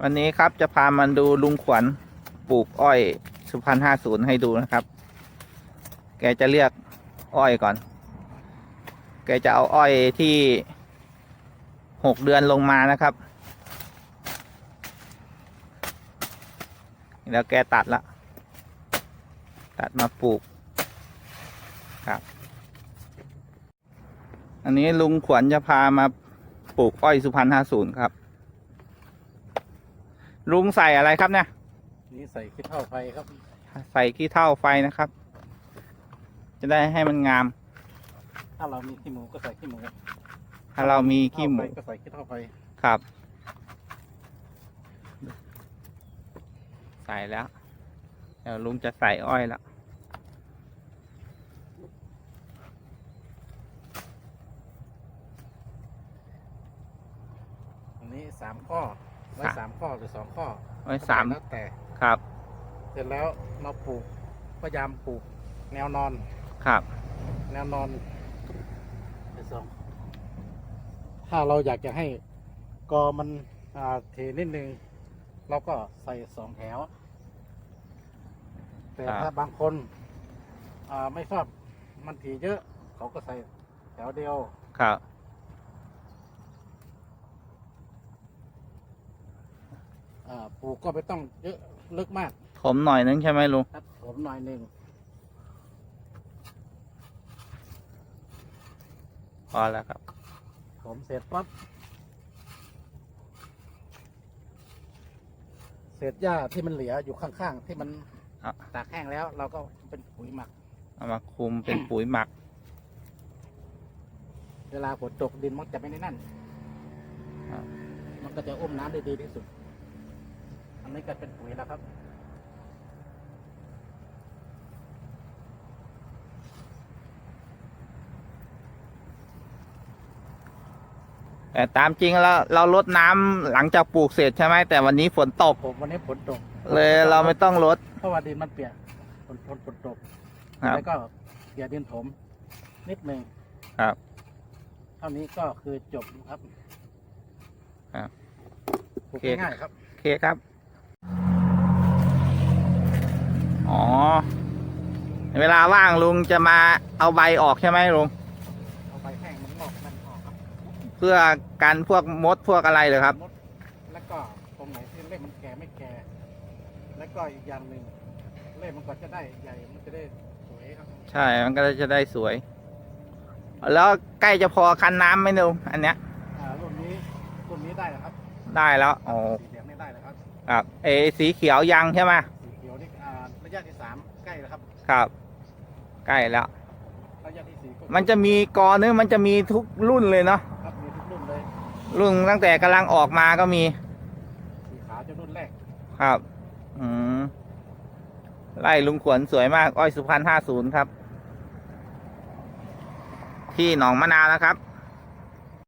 วันนี้ครับจะพามันดูลุงขวัญปลูกอ้อยสุพรรณห้าศูนย์ให้ดูนะครับ แกจะเรียกอ้อยก่อน แกจะเอาอ้อยที่หกเดือนลงมานะครับ แล้วแกตัดละ ตัดมาปลูกครับ อันนี้ลุงขวัญจะพามาปลูกอ้อยสุพรรณห้าศูนย์ครับ ลุงใส่อะไรครับเนี่ย นี่ใส่ขี้เท่าไฟครับ ใส่ขี้เท่าไฟนะครับ จะได้ให้มันงาม ถ้าเรามีขี้หมูก็ใส่ขี้หมู ถ้าเรามีขี้หมูเท่าไฟก็ใส่ขี้เท่าไฟ ครับ ใส่แล้วเดี๋ยวลุงจะใส่อ้อยแล้วอันนี้สามข้อ ไว้สามข้อหรือสองข้อไว้สามแล้วแต่ครับ เสร็จแล้วมาปลูกพยายามปลูกแนวนอนครับ แนวนอนไปสองถ้าเราอยากจะให้กอมันอ่าเทนิดนึงเราก็ใส่สองแถว แต่ครับถ้าบางคนอ่าไม่ชอบมันถีเยอะ เขาก็ใส่แถวเดียวครับ อ่า ปลูกก็ไม่ต้องเยอะลึกมากถมหน่อยนึงใช่ไหมลุงครับผมหน่อยหนึ่งพอแล้วครับผมเสร็จปั๊บเศษหญ้าที่มันเหลืออยู่ข้างๆที่มันอะตากแห้งแล้ว เราก็เป็นปุ๋ยหมักเอามาคุมเป็นปุ๋ยหมัก เวลาฝนตกดินมันจะไม่ได้นั่นครับมันก็จะอุ้มน้ำได้ดีที่สุดอั นนี้ก็เป็นปุ๋ยแล้วครับ แต่ตามจริงแล้วเราลดน้ำหลังจากปลูกเสร็จใช่ไหมแต่วันนี้ฝนตก ผมวันนี้ฝนตกเลยเราไม่ต้องลด เพราะว่าดินมันเปียกฝนฝนฝนตกครับ แล้วก็เกี่ยดินถม นิดหนึ่งครับ เท่านี้ก็คือจบครับครับปลูกโอเค ง่ายๆครับ โอเคครับ อ๋อ เวลาว่างลุงจะมาเอาใบออกใช่ไหมลุง เอาไปแห้งมันงอกมันออกครับเพื่อกันพวกมดพวกอะไรเลยครับ มดแล้วก็ตรงไหนที่เล่มมันแก่ไม่แก่ แล้วก็อีกอย่างหนึ่งเล่มมันก็จะได้ใหญ่มันจะได้สวยครับใช่ มันก็จะได้สวย แล้วใกล้จะพอคันน้ำไหมลุงอันเนี้ย อ่ารุ่นนี้รุ่นนี้ได้แล้วครับได้แล้ว อ๋อ สีเหลืองนี่ได้แล้วครับ ครับเอสีเขียวยังใช่ไหม ครับ ใกล้แล้ว ระยะที่สี่ก็มันจะมีกอเนื้อมันจะมีทุกรุ่นเลยเนาะครับมีทุกรุ่นเลยรุ่นตั้งแต่กำลังออกมาก็มีสีขาวจะรุ่นแรกครับ อืมไล่ลุงขวนสวยมาก อ้อยสุพรรณห้าศูนย์ครับ ที่หนองมะนาวนะครับ